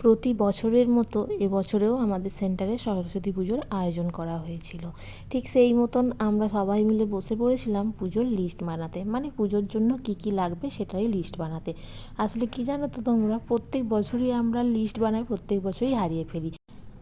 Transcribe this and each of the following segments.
প্রতি বছরের মতো এবছরেও আমাদের সেন্টারে সরস্বতী পুজোর আয়োজন করা হয়েছিল। ঠিক সেই মতন আমরা সবাই মিলে বসে পড়েছিলাম পুজোর লিস্ট বানাতে। মানে পুজোর জন্য কি কি লাগবে সেটাই লিস্ট বানাতে। আসলে কি জানো তো তোমরা? প্রত্যেক বছরই আমরা লিস্ট বানাই, প্রত্যেক বছরই হারিয়ে ফেলি।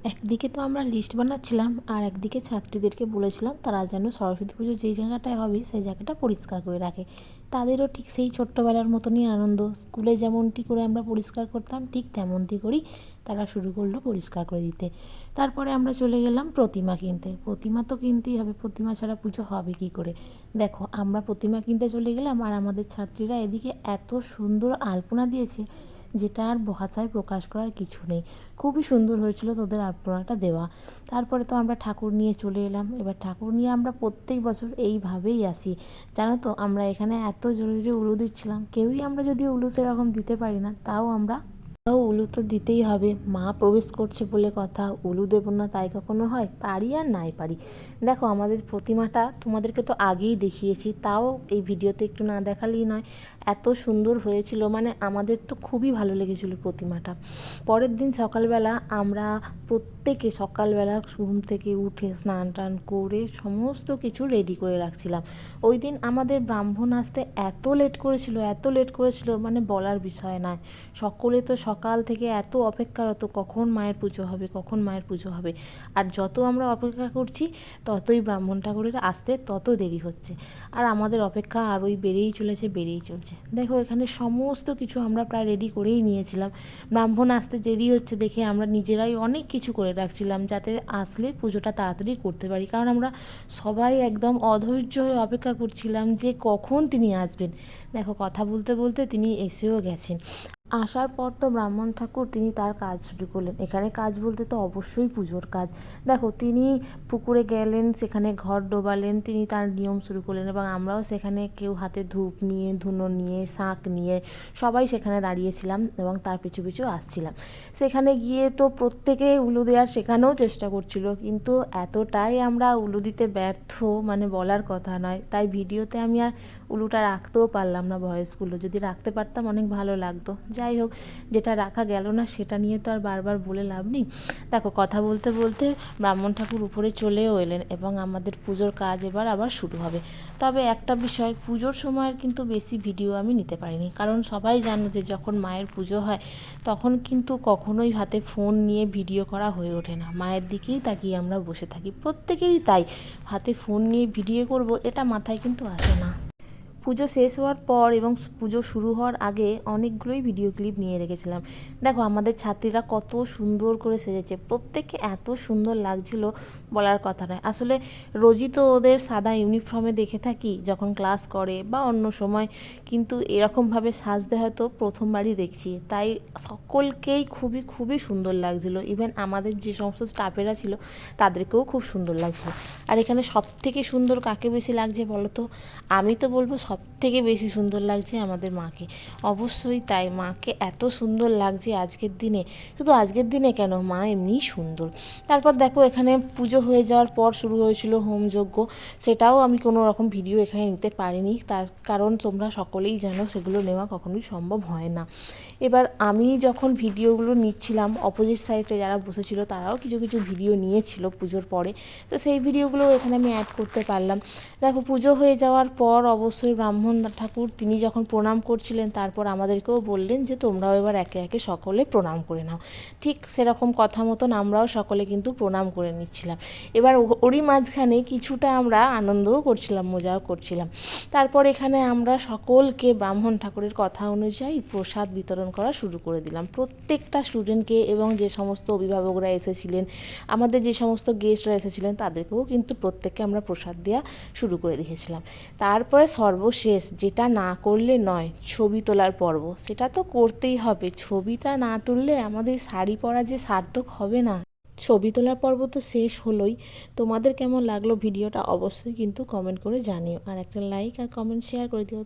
একদিকে তো আমরা লিস্ট বানাচ্ছিলাম আর একদিকে ছাত্রীদেরকে বলেছিলাম তারা যেন সরস্বতী পুজো যেই জায়গাটায় হবে সেই জায়গাটা পরিষ্কার করে রাখে। তাদেরও ঠিক সেই ছোট্টবেলার মতনই আনন্দ। স্কুলে যেমনটি করে আমরা পরিষ্কার করতাম, ঠিক তেমনটি করেই তারা শুরু করল পরিষ্কার করে দিতে। তারপরে আমরা চলে গেলাম প্রতিমা কিনতে। প্রতিমা তো কিনতেই হবে, প্রতিমা ছাড়া পুজো হবে কী করে? দেখো, আমরা প্রতিমা কিনতে চলে গেলাম আর আমাদের ছাত্রীরা এদিকে এত সুন্দর আলপনা দিয়েছে। যেটা আর ভাষায় প্রকাশ করার কিছু নেই। খুবই সুন্দর হয়েছিল তোদের আলপনাটা দেওয়া। তারপরে তো আমরা ঠাকুর নিয়ে চলে এলাম। এবার ঠাকুর নিয়ে আমরা প্রত্যেক বছর এইভাবেই আসি। জানো তো, আমরা এখানে এত জোরে জোরে উলু দিচ্ছিলাম। কেউই আমরা যদি উলু সেরকম দিতে পারি না, তাও আমরা উলু তো দিতেই হবে। মা প্রবেশ করছে বলে কথা। উলু দেব না তাই কখনো হয়? পারি আর নাই পারি। দেখো, আমাদের প্রতিমাটা তোমাদেরকে তো আগেই দেখিয়েছি। তাও এই ভিডিওতে একটু না দেখালেই নয়। এত সুন্দর হয়েছিল। মানে আমাদের তো খুবই ভালো লেগেছিল প্রতিমাটা। পরের দিন সকালবেলা আমরা প্রত্যেকে সকালবেলা ঘুম থেকে উঠে স্নান টান করে সমস্ত কিছু রেডি করে রাখছিলাম। ওই দিন আমাদের ব্রাহ্মণ আসতে এত লেট করেছিল, এত লেট করেছিল মানে বলার বিষয় নয়। সকলে তো সকাল থেকে এত অপেক্ষারত কখন মায়ের পুজো হবে, কখন মায়ের পুজো হবে। আর যত আমরা অপেক্ষা করছি, ততই ব্রাহ্মণ ঠাকুরের আসতে তত দেরি হচ্ছে। আর আমাদের অপেক্ষা আরোই বেড়েই চলেছে, বেড়েই চলছে। দেখো, এখানে সমস্ত কিছু আমরা প্রায় রেডি করেই নিয়েছিলাম। ব্রাহ্মণ আসতে দেরি হচ্ছে দেখে আমরা নিজেরাই অনেক কিছু করে রাখছিলাম যাতে আসলে পুজোটা তাড়াতাড়ি করতে পারি। কারণ আমরা সবাই একদম অধৈর্য হয়ে অপেক্ষা করছিলাম যে কখন তিনি আসবেন। দেখো, কথা বলতে বলতে তিনি এসেও গেছেন। আসার পর তো ব্রাহ্মণ ঠাকুর তিনি তার কাজ শুরু করলেন। এখানে কাজ বলতে তো অবশ্যই পুজোর কাজ। দেখো, তিনি পুকুরে গেলেন, সেখানে ঘর ডোবালেন, তিনি তার নিয়ম শুরু করলেন এবং আমরাও সেখানে কেউ হাতে ধূপ নিয়ে, ধুনো নিয়ে, শাঁখ নিয়ে সবাই সেখানে দাঁড়িয়েছিলাম এবং তার পিছু পিছু আসছিলাম। সেখানে গিয়ে তো প্রত্যেকে উলু দেওয়ার শেখানোও চেষ্টা করছিল, কিন্তু এতটাই আমরা উলু দিতে ব্যর্থ মানে বলার কথা নয়। তাই ভিডিওতে আমি আর উলুটা রাখতেও পারলাম না ভয়েসগুলো যদি রাখতে পারতাম অনেক ভালো লাগতো। যাই হোক, যেটা রাখা গেল না সেটা নিয়ে তো আর বারবার বলে লাভ নেই। দেখো, কথা বলতে বলতে ব্রাহ্মণ ঠাকুর উপরে চলেও এলেন এবং আমাদের পুজোর কাজ এবার আবার শুরু হবে। তবে একটা বিষয়, পুজোর সময় কিন্তু বেশি ভিডিও আমি নিতে পারিনি। কারণ সবাই জানো যে যখন মায়ের পুজো হয়, তখন কিন্তু কখনোই হাতে ফোন নিয়ে ভিডিও করা হয়ে ওঠে না। মায়ের দিকেই তাকিয়ে আমরা বসে থাকি। প্রত্যেকেরই তাই। হাতে ফোন নিয়ে ভিডিও করব, এটা মাথায় কিন্তু আসে না। পুজো শেষ হওয়ার পর এবং পুজো শুরু হওয়ার আগে অনেকগুলোই ভিডিও ক্লিপ নিয়ে রেখেছিলাম। দেখো, আমাদের ছাত্রীরা কত সুন্দর করে সেজেছে। প্রত্যেককে এত সুন্দর লাগছিল বলার কথা নয়। আসলে রোজই তো ওদের সাদা ইউনিফর্মে দেখে থাকি, যখন ক্লাস করে বা অন্য সময়। কিন্তু এরকমভাবে সাজতে হয়তো প্রথমবারই দেখছি। তাই সকলকেই খুবই খুবই সুন্দর লাগছিল। ইভেন আমাদের যে সমস্ত স্টাফেরা ছিল, তাদেরকেও খুব সুন্দর লাগছিল। আর এখানে সব থেকে সুন্দর কাকে বেশি লাগছে বলো তো? আমি তো বলব সব থেকে বেশি সুন্দর লাগছে আমাদের মাকে। অবশ্যই তাই মাকে এত সুন্দর লাগছে আজকের দিনে। শুধু আজকের দিনে কেন? মা এমনিই সুন্দর। তারপর দেখো এখানে পুজো হয়ে যাওয়ার পর শুরু হয়েছিল হোমযজ্ঞ সেটাও আমি কোনো রকম ভিডিও এখানে নিতে পারিনি। তার কারণ তোমরা সকলেই জানো সেগুলো নেওয়া কখনোই সম্ভব হয় না। এবার আমি যখন ভিডিওগুলো নিচ্ছিলাম অপোজিট সাইডে যারা বসেছিল তারাও কিছু কিছু ভিডিও নিয়েছিল পুজোর পরে। তো সেই ভিডিওগুলো এখানে আমি অ্যাড করতে পারলাম। দেখো পুজো হয়ে যাওয়ার পর অবশ্যই ব্রাহ্মণ ঠাকুর, তিনি যখন প্রণাম করছিলেন, তারপর আমাদেরকেও বললেন যে, তোমরাও এবার একে একে সকলে প্রণাম করে নাও। ঠিক সেরকম কথা মতন আমরাও সকলে কিন্তু প্রণাম করে নিচ্ছিলাম। এবার ওরই মাঝখানে কিছুটা আমরা আনন্দও করছিলাম, মজাও করছিলাম। তারপর এখানে আমরা সকলকে ব্রাহ্মণ ঠাকুরের কথা অনুযায়ী প্রসাদ বিতরণ করা শুরু করে দিলাম। প্রত্যেকটা স্টুডেন্টকে এবং যে সমস্ত অভিভাবকরা এসেছিলেন, আমাদের যে সমস্ত গেস্টরা এসেছিলেন, তাদেরকেও কিন্তু প্রত্যেককে আমরা প্রসাদ দেওয়া শুরু করে দিয়েছিলাম। তারপরে সর্বশেষ যেটা না করলে নয়, ছবি তোলার পর্ব। সেটা তো করতেই হবে। ছবিটা না তুললে আমাদের শাড়ি পরা যে সার্থক হবে না। ছবি তোলার পর্ব তো শেষ হলোই। তোমাদের কেমন লাগল ভিডিওটা অবশ্যই কিন্তু কমেন্ট করে জানিও। আর একটা লাইক আর কমেন্ট শেয়ার করে দিও।